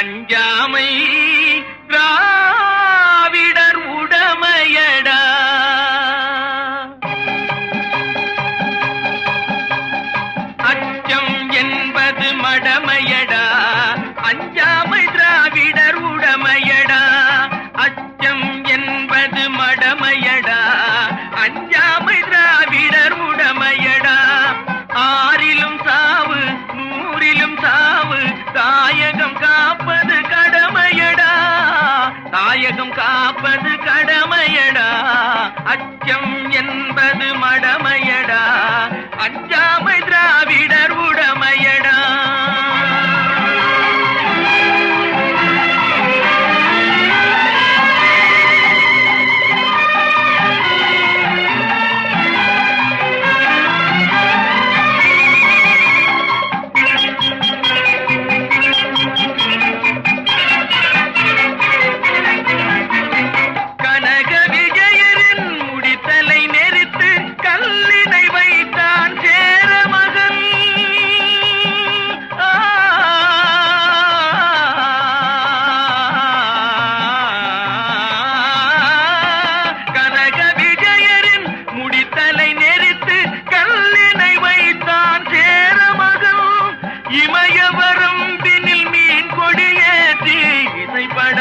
அஞ்சாமை திராவிடர் உடமையடா. அச்சம் என்பது மடமைய தாயகம் காப்பது கடமையடா. அச்சம் என்பது மடமையடா. அஞ்சாமை திரா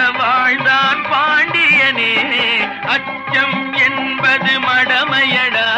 வாழ்ந்தான் பாண்டியனே. அச்சம் என்பது மடமையடா.